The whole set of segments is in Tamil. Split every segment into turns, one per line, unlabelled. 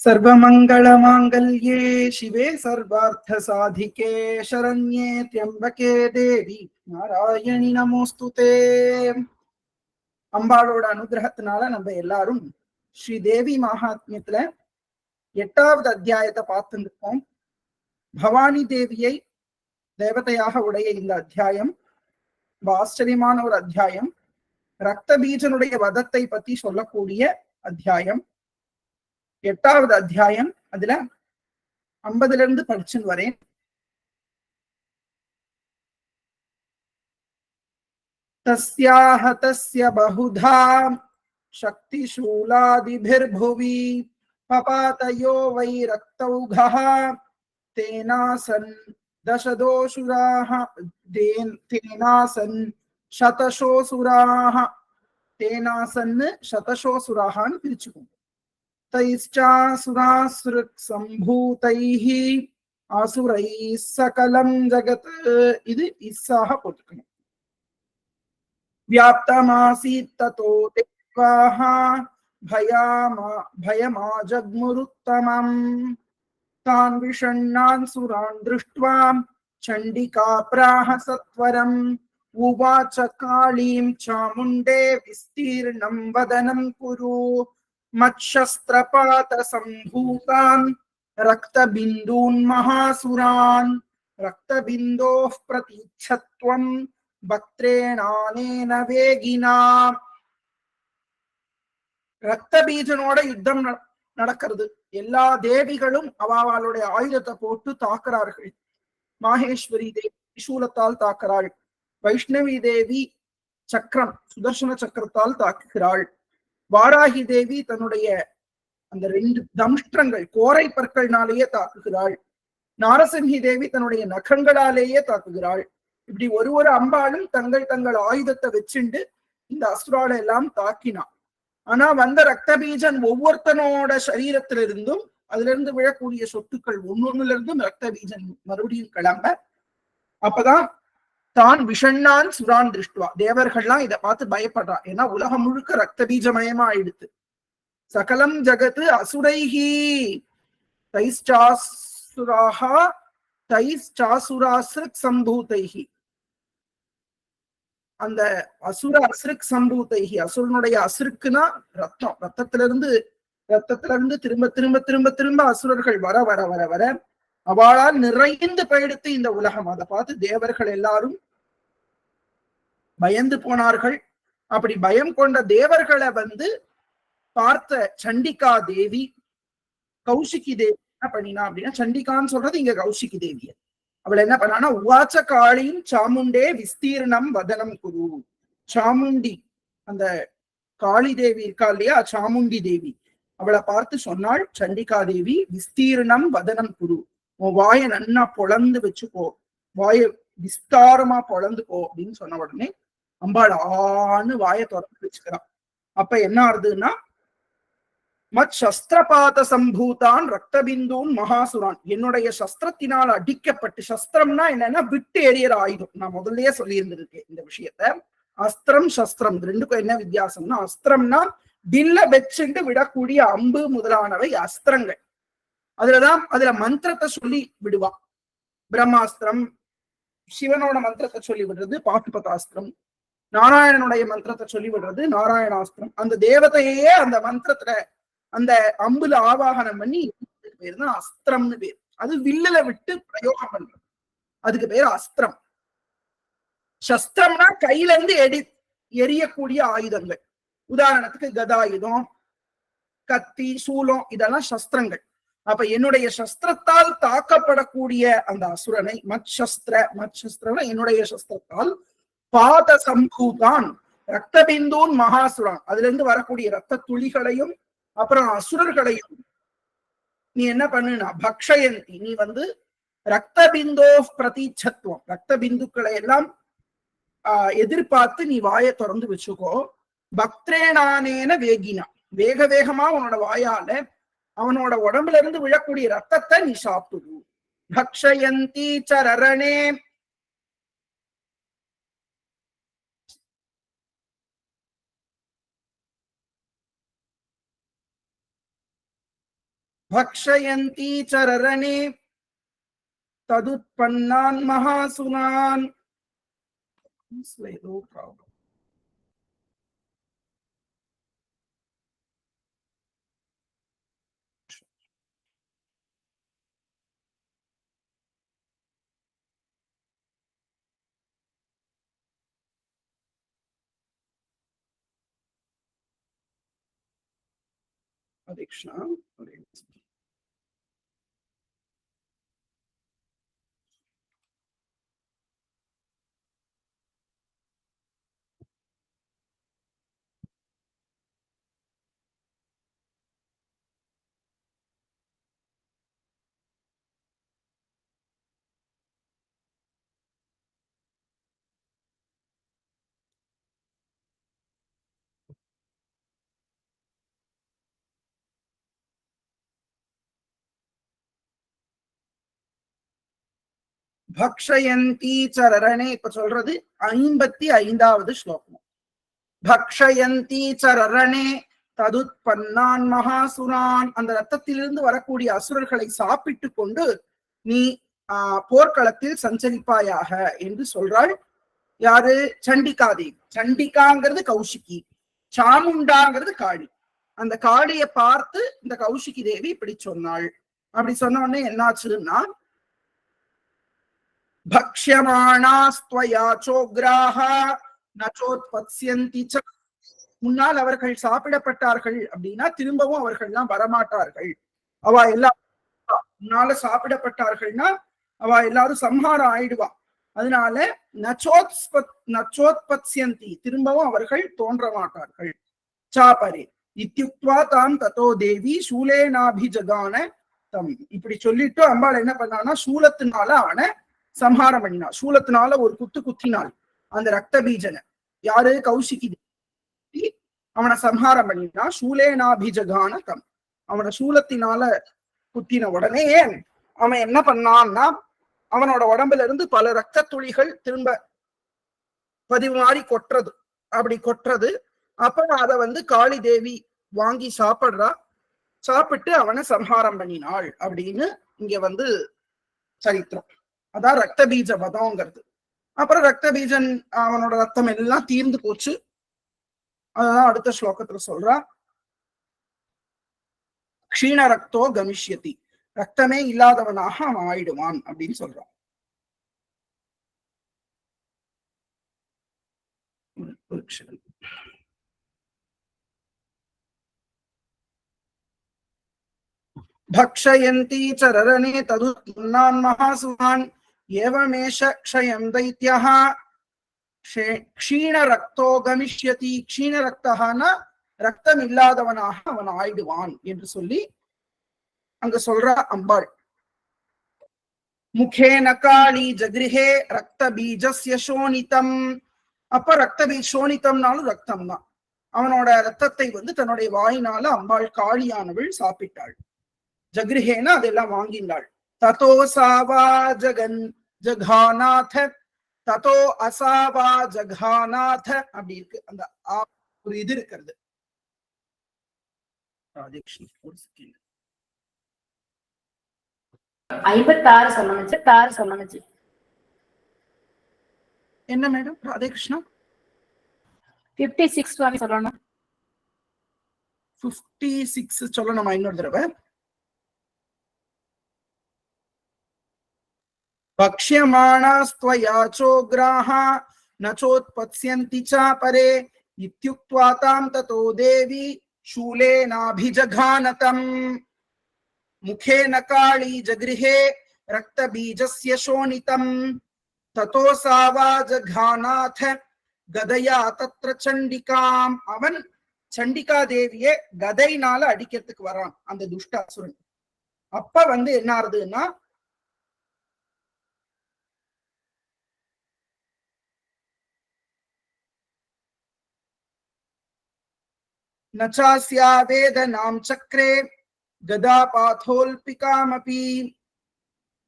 सर्वमङ्गलमाङ्गल्ये शिवे सर्वार्थसाधिके शरण्ये त्र्यम्बके தேவி நாராயணி நமோஸ்துதே அம்பாளோட அனுகிரகத்தினால நம்ம எல்லாரும் ஸ்ரீ தேவி மகாத்மியத்துல எட்டாவது அத்தியாயத்தை பார்த்துட்டு இருக்கோம் பவானி தேவியை தேவதையாக உடைய இந்த அத்தியாயம் ரொம்ப ஆச்சரியமான ஒரு அத்தியாயம் ரத்த பீஜனுடைய வதத்தை பத்தி சொல்லக்கூடிய அத்தியாயம் எட்டாவது அத்தியாயம் அதுல ஐம்பதுல இருந்து படிச்சுன்னு வரேன் तस्याह तस्य बहुधा शक्तिशूलादिभिर्भुवि पपातयो वै रक्तौघः तेनासन् दशदोऽसुराः तेन- तेनासन् शतशोऽसुराः तेनासन् शतशोऽसुराः பிரிச்சுக்கோங்க तैश्चासुरासुरसम्भूतैः आसुरैः सकलं जगत् இது இஸ்ஸாக போட்டுக்கணும் व्याप्तमासीत् ततो देवाः भयामा भयमाजग्मुरुत्तमम् तान् विषण्णान् सुरान् दृष्ट्वा चण्डिका प्राह सत्वरम् उवाच कालीं चामुण्डे विस्तीर्णं वदनं कुरु मच्छस्त्रपातसम्भूतान् रक्तबिन्दून् महासुरान् रक्तबिन्दोः प्रतीच्छत्वम् பக்திரேனானேன வேகினா ரத்த பீஜனோட யுத்தம் நட- நடக்கிறது எல்லா தேவிகளும் அவாவாளுடைய ஆயுதத்தை போட்டு தாக்குறார்கள் மாகேஸ்வரி தேவி திரிசூலத்தால் தாக்குறாள் வைஷ்ணவி தேவி சக்கரம் சுதர்சன சக்கரத்தால் தாக்குகிறாள் வாராகி தேவி தன்னுடைய அந்த ரெண்டு தம்ஷ்டங்கள் கோரை பற்கள்னாலேயே தாக்குகிறாள். நாரசிம்ஹி தேவி தன்னுடைய நகங்களாலேயே தாக்குகிறாள். இப்படி ஒரு ஒரு அம்பாளும் தங்கள் தங்கள் ஆயுதத்தை வச்சுண்டு இந்த அசுரால எல்லாம் தாக்கினான் ஆனா வந்த ரத்த பீஜன் ஒவ்வொருத்தனோட சரீரத்திலிருந்தும் அதுல இருந்து விழக்கூடிய சொத்துக்கள் ஒன்னொன்னுல இருந்தும் ரத்த பீஜன் மறுபடியும் கிளம்ப. அப்பதான் தான் விஷண்ணான் சுரான் திருஷ்டுவா. தேவர்கள்லாம் இதை பார்த்து பயப்படுறா. ஏன்னா உலகம் முழுக்க ரத்த பீஜமயமா ஆயிடுத்து சகலம் ஜகத்து அசுரைஹி. தைஷ்டாசுராஹா தைஷ்டாசுராசிருக் சம்பூதைஹி. அந்த அசுர அசுருக் சம்பூதைஹி அசுரனுடைய அசுருக்குன்னா ரத்தம். ரத்தத்துல இருந்து ரத்தத்துல இருந்து திரும்ப திரும்ப திரும்ப திரும்ப அசுரர்கள் வர வர வர வர அவளால் நிறைந்து போயிடுத்து இந்த உலகம். அதை பார்த்து தேவர்கள் எல்லாரும் பயந்து போனார்கள். அப்படி பயம் கொண்ட தேவர்களை வந்து பார்த்த சண்டிகா தேவி கௌசிகி தேவி என்ன பண்ணினா அப்படின்னா சண்டிகான்னு சொல்றது இங்க கௌஷிகி தேவிய. அவள் என்ன பண்ணானா உவாச்ச காளியும் சாமுண்டே விஸ்தீர்ணம் வதனம் குரு. சாமுண்டி அந்த காளி தேவி இருக்கா இல்லையா? சாமுண்டி தேவி. அவளை பார்த்து சொன்னாள் சண்டிகா தேவி விஸ்தீர்ணம் வதனம் குரு. உன் வாயை நன்னா பொழந்து வச்சுக்கோ. வாயை விஸ்தாரமா பொழந்துக்கோ அப்படின்னு சொன்ன உடனே அம்பாள் ஆன்னு வாயை திறந்து வச்சுக்கிறான். அப்ப என்ன ஆறுதுன்னா மத் சஸ்திரபாத சம்பூதான் ரத்தபிந்தூன் மகாசுரான். என்னுடைய சஸ்திரத்தினால் அடிக்கப்பட்டு சஸ்திரம்னா என்னன்னா விட்டு எரியற ஆயுதம். நான் முதல்லயே சொல்லியிருந்திருக்கேன் இந்த விஷயத்த. அஸ்திரம் சஸ்திரம் ரெண்டுக்கும் என்ன வித்தியாசம்னா அஸ்திரம்னா டில்ல வச்சுட்டு விடக்கூடிய அம்பு முதலானவை அஸ்திரங்கள். அதுலதான் அதுல மந்திரத்தை சொல்லி விடுவான். பிரம்மாஸ்திரம் சிவனோட மந்திரத்தை சொல்லி விடுறது பாட்டுபதாஸ்திரம் நாராயணனுடைய மந்திரத்தை சொல்லி விடுறது நாராயணாஸ்திரம் அந்த தேவதையே அந்த மந்திரத்துல அந்த அம்புல ஆவாகனம் பண்ணி பேர் தான் அஸ்திரம்னு பேர். அது வில்லுல விட்டு பிரயோகம் பண்றது. அதுக்கு பேர் அஸ்திரம். சஸ்திரம்னா கையில இருந்து எடி எரியக்கூடிய ஆயுதங்கள். உதாரணத்துக்கு கதாயுதம் கத்தி சூலம் இதெல்லாம் சஸ்திரங்கள். அப்ப என்னுடைய சஸ்திரத்தால் தாக்கப்படக்கூடிய அந்த அசுரனை மத் சஸ்திர மத் என்னுடைய சஸ்திரத்தால் பாத சம்பூதான் ரத்தபிந்தூன் மகாசுரான். அதுல இருந்து வரக்கூடிய ரத்த துளிகளையும் அப்புறம் அசுரர்களையும் நீ என்ன பண்ணுனா பக்ஷயந்தி. நீ வந்து ரத்த பிந்தோ பிரதீச்சத்துவம் ரத்த பிந்துக்களை எல்லாம் ஆஹ் எதிர்பார்த்து நீ வாயை திறந்து வச்சுக்கோ. பக்திரேனானேன வேகினா. வேக வேகமா உன்னோட வாயால அவனோட உடம்புல இருந்து விழக்கூடிய ரத்தத்தை நீ சாப்பிடுவோம் பக்ஷயந்தி சரணே भक्षयन्ती चरणे तदुत्पन्नान् महासुनान् Conviction Arm. Und பக்ஷயந்தி சரணே இப்ப சொல்றது ஐம்பத்தி ஐந்தாவது ஸ்லோகம். பக்ஷயந்தி சரணே ததுத்பன்னான் மகாசுரான் அந்த ரத்தத்திலிருந்து வரக்கூடிய அசுரர்களை சாப்பிட்டு கொண்டு நீ ஆஹ் போர்க்களத்தில் சஞ்சரிப்பாயாக என்று சொல்றாள். யாரு? சண்டிகாதேவி. சண்டிகாங்கிறது கௌஷிகி சாமுண்டாங்கிறது காளி. அந்த காளியை பார்த்து இந்த கௌஷிகி தேவி இப்படி சொன்னாள். அப்படி சொன்ன உடனே என்னாச்சுன்னா பக்ஷமானாஸ்துவயா சோக்ராஹ நச்சோத்பத்யந்தி முன்னால் அவர்கள் சாப்பிடப்பட்டார்கள் அப்படின்னா திரும்பவும் அவர்கள்லாம் வரமாட்டார்கள். அவ எல்லா முன்னால சாப்பிடப்பட்டார்கள்னா அவ எல்லாரும் சம்ஹாரம் ஆயிடுவா. அதனால நச்சோத்பத் நச்சோத்பத்யந்தி திரும்பவும் அவர்கள் தோன்ற மாட்டார்கள் சாபரே. இத்தியுக்வா தாம் தத்தோ தேவி சூலேனாபிஜகான தம். இப்படி சொல்லிட்டு அம்பாள் என்ன பண்ணான்னா சூலத்தினால ஆன சம்ஹாரம் பண்ணினா சூலத்தினால ஒரு குத்து குத்தினாள் அந்த ரத்த பீஜனை யாரு? கௌசிகி அவனை சம்ஹாரம் பண்ணினா சூலேனாபிஜகான தம் அவனை சூலத்தினால குத்தின உடனே அவன் என்ன பண்ணான்னா அவனோட உடம்புல இருந்து பல ரத்த துளிகள் திரும்ப பதிவு மாறி கொட்டுறது. அப்படி கொட்டுறது. அப்ப அத வந்து காளி தேவி வாங்கி சாப்பிடுறா. சாப்பிட்டு அவனை சம்ஹாரம் பண்ணினாள் அப்படின்னு இங்க வந்து சரித்திரம். அதான் ரத்த பீஜ வதம்ங்கிறது அப்புறம் ரத்த பீஜன் அவனோட ரத்தம் எல்லாம் தீர்ந்து போச்சு அதான் அடுத்த ஸ்லோகத்துல சொல்றா க்ஷீண ரக்தோ கமிஷ்யதி ரத்தமே இல்லாதவனாக அவன் ஆயிடுவான் அப்படின்னு சொல்றான் ஒரு- ஒரு நிமிஷம். भक्षयन्ती च ररणे तदुत्पन्नान् महासुहान् एवमेष क्षयं दैत्यः க்ஷே- க்ஷீணரக்தோ கமிஷ்யதி க்ஷீணரக்தகான ரத்தம் இல்லாதவனாக அவன் ஆயிடுவான் என்று சொல்லி அங்க சொல்ற அம்பாள் முகேன காளி ஜகிருஹே ரக்த பீஜஸ்ய சோனிதம் அப்ப ரத்த பீ சோனிதம்னாலும் ரத்தம் தான் அவனோட ரத்தத்தை வந்து தன்னுடைய வாயினால அம்பாள் காளியானவள் சாப்பிட்டாள் ஜகிருஹேன அதெல்லாம் வாங்கினாள் ததோ சாவா ஜகன் ஜகாநாத ததோ அசாவா ஜகாநாத அப்படி இருக்கு. அந்த ஒரு இது இருக்கிறது.
ஐம்பத்தாறு தாறு
என்ன மேடம் ராதேகிருஷ்ணா
பிப்டி சிக்ஸ் சொல்லணும்.
பிப்டி சிக்ஸ் சொல்லணுமா இன்னொரு தடவை. பக்ஷ்யமாணாஸ்த்வயா சோக்ராஹ ந சோத்பத்ஸ்யந்தி சாபரே இத்யுக்த்வா தாம் ததோ தேவி शूलेनाभिजघानतम् मुखेन काळी जगृहे रक्तबीजस्य शोणितम् ततो सा वा जघानाथ கதையா தத்ர சண்டிகாம் அவன் சண்டிகா தேவிய கதைனால அடிக்கிறதுக்கு வரான் அந்த துஷ்ட அசுரன் அப்ப வந்து என்ன ஆறுதுன்னா நச்சாஸ்யா வேதனாம் சக்ரே கதாபாதோல்பிகாமபி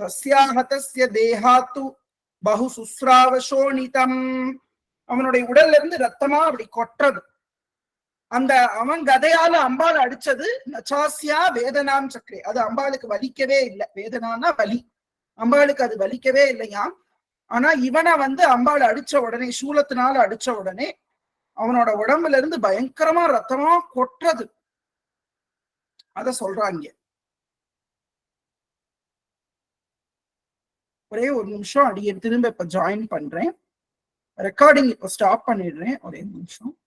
தஸ்யாக தஸ்ய தேகாத்து பகு சுஸ்ராவ அவனுடைய உடல்ல இருந்து ரத்தமா அப்படி கொட்டுறது. அந்த அவன் கதையால அம்பாள் அடிச்சது நச்சாசியா வேதனாம் சக்கரே அது அம்பாளுக்கு வலிக்கவே இல்லை. வேதனானா வலி. அம்பாளுக்கு அது வலிக்கவே இல்லையாம். ஆனா இவனை வந்து அம்பாள் அடிச்ச உடனே சூலத்தினால அடிச்ச உடனே அவனோட உடம்புல இருந்து பயங்கரமா ரத்தமா கொட்டுறது. அத சொல்றாங்க. ஒரே ஒரு நிமிஷம் அடியே திரும்ப இப்ப ஜாயின் பண்றேன். ரெக்கார்டிங் இப்போ ஸ்டாப் பண்ணிடுறேன். ஒரே நிமிஷம்.